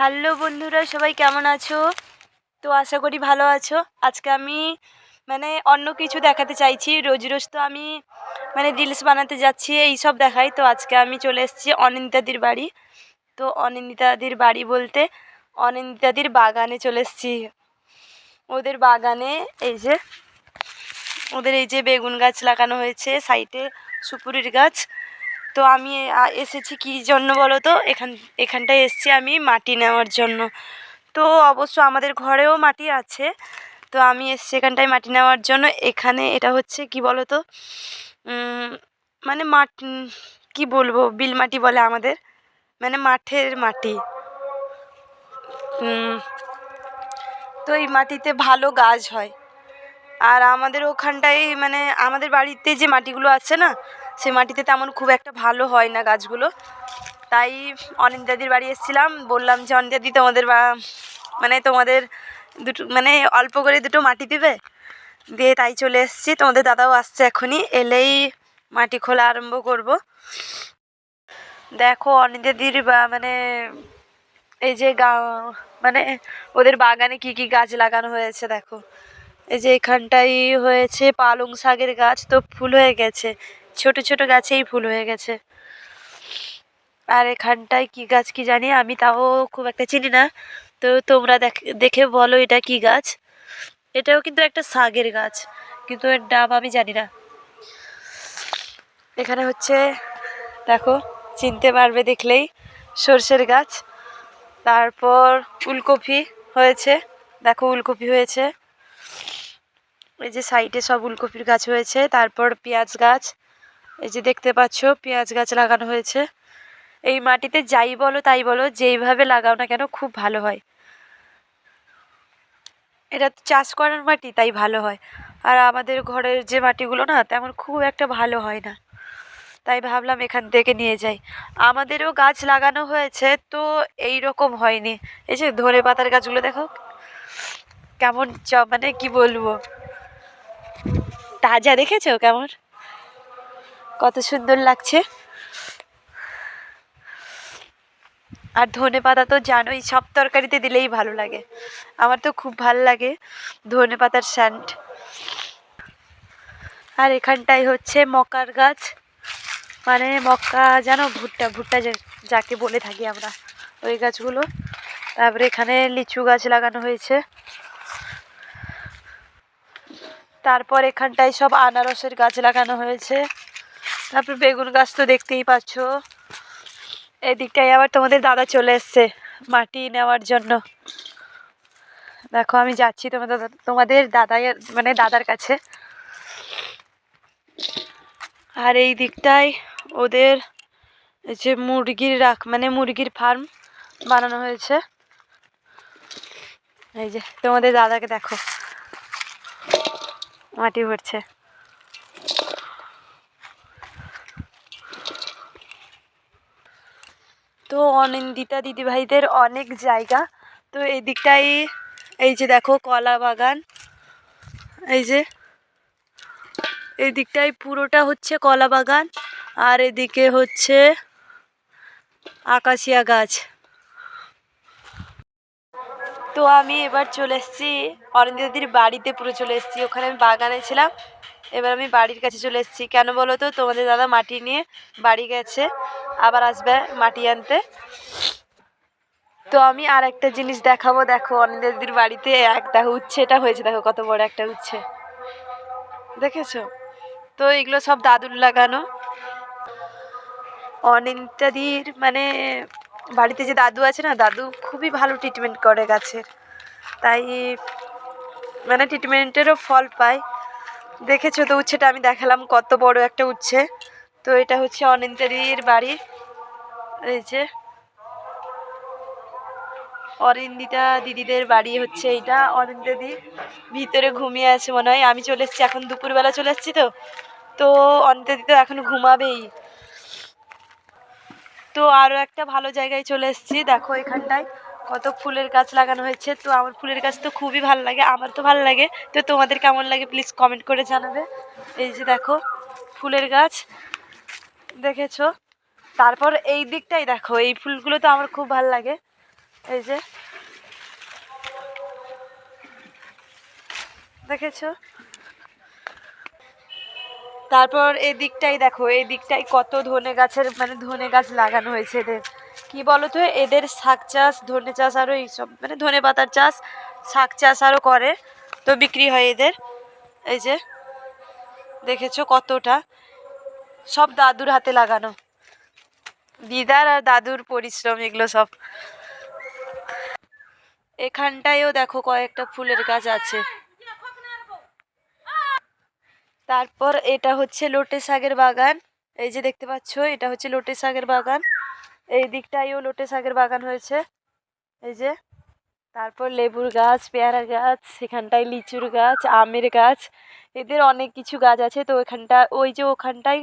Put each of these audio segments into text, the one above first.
Hello বন্ধুরা, সবাই কেমন আছো? তো আশা করি ভালো আছো। আজকে আমি মানে অন্য কিছু দেখাতে চাইছি। রোজ রোজ তো আমি মানে রিলস বানাতে যাচ্ছি এই সব দেখাই। তো আজকে আমি চলে এসেছি অনিন্দিতাদির বাড়ি। তো অনিন্দিতাদির বাড়ি বলতে, অনিন্দিতাদির বাগানে চলে এসেছি। ওদের বাগানে, এই যে, ওদের এই যে বেগুন গাছ লাগানো হয়েছে, সাইডে সুপুরির গাছ। তো আমি এসেছি কী জন্য বলো তো? এখান এখানটায় এসেছি আমি মাটি নেওয়ার জন্য। তো অবশ্য আমাদের ঘরেও মাটি আছে। তো আমি এসেছি এখানটায় মাটি নেওয়ার জন্য। এখানে এটা হচ্ছে কি বলো তো? মানে উম, কি বলব? বিল মাটি বলে আমাদের। মানে মাঠের মাটি। তো এই মাটিতে ভালো গাছ হয়। আর আমাদের ওখানটায় মানে আমাদের বাড়িতে যে মাটিগুলো আছে না সে মাটিতে তেমন খুব একটা ভালো হয় না গাছগুলো। তাই অনিন্দ দাদির বাড়ি এসেছিলাম, বললাম যে অনিন্দাদি তোমাদের বা মানে তোমাদের দুটো মানে অল্প করে দুটো মাটি দিবে? দিয়ে তাই চলে এসেছি। তোমাদের দাদাও আসছে এখনই, এলেই মাটি খোলা আরম্ভ করব। দেখো অনিন্দাদির বা মানে এই যে গা মানে ওদের বাগানে কি কি গাছ লাগানো হয়েছে দেখো। এই যে এখানটাই হয়েছে পালং শাকের গাছ, তো ফুল হয়ে গেছে। ছোট ছোট গাছেই ফুল হয়ে গেছে। আর এখানটায় কি গাছ কি জানি, আমি তাও খুব একটা চিনি না। তো তোমরা দেখ- বলো এটা কি গাছ। এটাও কিন্তু একটা শাকের গাছ, কিন্তু এর নাম আমি জানি না। এখানে হচ্ছে, দেখো, চিনতে পারবে দেখলেই, সর্ষের গাছ। তারপর ফুলকপি হয়েছে, দেখো উলকপি হয়েছে। এই যে সাইডে সব উলকপির গাছ হয়েছে, তারপর পেঁয়াজ গাছ এই যে দেখতে পাচ্ছ, পেঁয়াজ গাছ লাগানো হয়েছে। এই মাটিতে যাই বলো, তাই বলো, যেইভাবে লাগাও না কেন খুব ভালো হয়। এটা তো চাষ করার মাটি, তাই ভালো হয়। আর আমাদের ঘরের যে মাটিগুলো না, তেমন খুব একটা ভালো হয় না। তাই ভাবলাম এখান থেকে নিয়ে যাই। আমাদেরও গাছ লাগানো হয়েছে, তো এই রকম হয়নি। এই যে ধনে পাতার গাছগুলো দেখো, কেমন চ মানে কি বলব? তাজা দেখেছ কেমন? কত সুন্দর লাগছে। আর ধনে পাতা তো জানোই, সব তরকারিতে দিলেই ভালো লাগে। আমার তো খুব ভালো লাগে ধনে পাতার স্যান্ট আর এখানটায় হচ্ছে মকার গাছ। মানে মক্কা জানো, ভুট্টা ভুট্টা যাকে বলে থাকি আমরা, ওই গাছগুলো। তারপরে এখানে লিচু গাছ লাগানো হয়েছে। তারপর এখানটায় সব আনারসের গাছ লাগানো হয়েছে। তারপর বেগুন গাছ তো দেখতেই পাচ্ছ। এদিকটায় আবার তোমাদের দাদা চলে এসছে মাটি নেওয়ার জন্য। দেখো, আমি যাচ্ছি তোমাদের তোমাদের দাদাই মানে দাদার কাছে। আর এই দিকটায় ওদের এই যে মুরগির রাখ মানে মুরগির ফার্ম বানানো হয়েছে। এই যে, তোমাদের দাদাকে দেখো। মাটি ভরছে। অনিন্দিতা দিদিভাইদের অনেক জায়গা। তো এই দিকটাই এই যে দেখো কলা বাগান। এই যে এই দিকটাই পুরোটা হচ্ছে কলা বাগান আর এদিকে হচ্ছে আকাশিয়া গাছ। তো আমি এবার চলে এসেছি অরিন্দিতাদির বাড়িতে পুরো চলে এসেছি। ওখানে আমি বাগানে ছিলাম, এবার আমি বাড়ির কাছে চলে এসেছি। কেন বলো তো? তোমাদের দাদা মাটি নিয়ে বাড়ি গেছে। আবার আসবে মাটি আনতে। তো আমি আর একটা জিনিস দেখাবো, দেখো অনিন্দিতাদির বাড়িতে এক দেখো, উচ্ছেটা হয়েছে, দেখো কত বড় একটা উচ্ছে। দেখেছ? তো এগুলো সব দাদুর লাগানো। অনিন্দিতাদির মানে বাড়িতে যে দাদু আছে না, দাদু খুবই ভালো ট্রিটমেন্ট করে গাছের। তাই মানে ট্রিটমেন্টেরও ফল পায়। দেখেছ তো উচ্ছেটা, আমি দেখালাম কত বড় একটা উচ্ছে। তো এটা হচ্ছে অনিন্দিতাদির বাড়ি। এই যে। অরিন্দিতা দিদিদের বাড়ি হচ্ছে এইটা। অরিন্দিতাদি ভিতরে ঘুমিয়ে আছে মনে হয়। আমি চলে এসেছি, এখন দুপুরবেলা চলে এসেছি তো। তো অনিন্দিতাদি তো এখন ঘুমাবেই। তো আরও একটা ভালো জায়গায় চলে এসেছি। দেখো এখানটায় কত ফুলের গাছ লাগানো হয়েছে। তো আমার ফুলের গাছ তো খুবই ভালো লাগে, আমার তো ভালো লাগে। তো তোমাদের কেমন লাগে প্লিজ কমেন্ট করে জানাবে। এই যে দেখো ফুলের গাছ। দেখেছ? তারপর এই দিকটাই দেখো, এই ফুলগুলো তো আমার খুব ভালো লাগে। এই যে। দেখেছ? তারপর এই দিকটাই দেখো, এই দিকটাই কত ধনে গাছের মানে ধনে গাছ লাগানো হয়েছে এদের। কি বলো তো এদের শাক চাষ, ধনে চাষ আরও এইসব মানে ধনে পাতার চাষ, শাক চাষ আরও করে, তো বিক্রি হয় এদের। এই যে। দেখেছ কতটা? সব দাদুর হাতে লাগানো। দিদার আর দাদুর পরিশ্রম, এগুলো সব। এখানটায়ও দেখো কয়েকটা ফুলের গাছ আছে। তারপর এটা হচ্ছে লোটে শাকের বাগান। এই যে দেখতে পাচ্ছ, এটা হচ্ছে লোটে শাকের বাগান। এই দিকটায়ও লোটে শাকের বাগান হয়েছে। এই যে, তারপর লেবুর গাছ, পেয়ারা গাছ, সেখানটায় লিচুর গাছ, আমের গাছ। এদের অনেক কিছু গাছ আছে, তো ওখানটা ওই যে ওখানটায়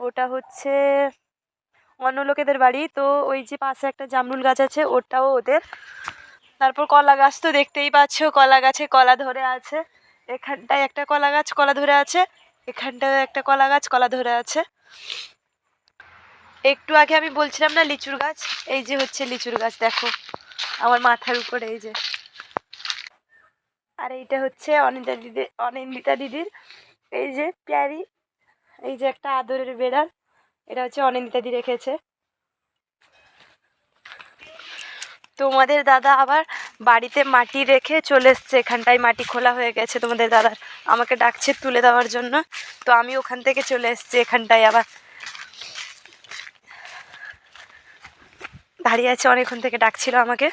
ওটা হচ্ছে অন্য লোকেদের বাড়ি। তো ওই যে পাশে একটা জামরুল গাছ আছে, ওটাও ওদের। তারপর কলা গাছ তো দেখতেই পাচ্ছ, কলা গাছে কলা ধরে আছে। এখানটায় একটা কলা গাছ, কলা ধরে আছে। এখানটায় একটা কলা গাছ, কলা ধরে আছে। একটু আগে আমি বলছিলাম না লিচুর গাছ? এই যে হচ্ছে লিচুর গাছ, দেখো। আমার মাথার উপরে এই যে। আর এইটা হচ্ছে অনিতা দিদি, অনিন্দিতা দিদির। এই যে, প্যারি। এই যে একটা আদরের বেড়াল, এটা হচ্ছে অনিন্দিতা দি রেখেছে। তোমাদের দাদা আবার বাড়িতে মাটি রেখে চলে এসছে, এখানটায় মাটি খোলা হয়ে গেছে। তোমাদের দাদার আমাকে ডাকছে তুলে দেওয়ার জন্য। তো আমি ওখান থেকে চলে এসছি, এখানটায় আবার। দাঁড়িয়ে আছে, অনেকক্ষণ থেকে ডাকছিল আমাকে।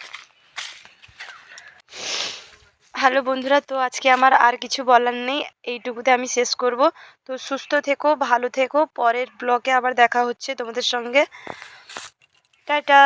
হ্যালো বন্ধুরা, তো আজকে আমার আর কিছু বলার নেই। এইটুকুতে আমি শেষ করব। তো সুস্থ থেকো, ভালো থেকো। পরের ব্লগে আবার দেখা হচ্ছে তোমাদের সঙ্গে। টাটা!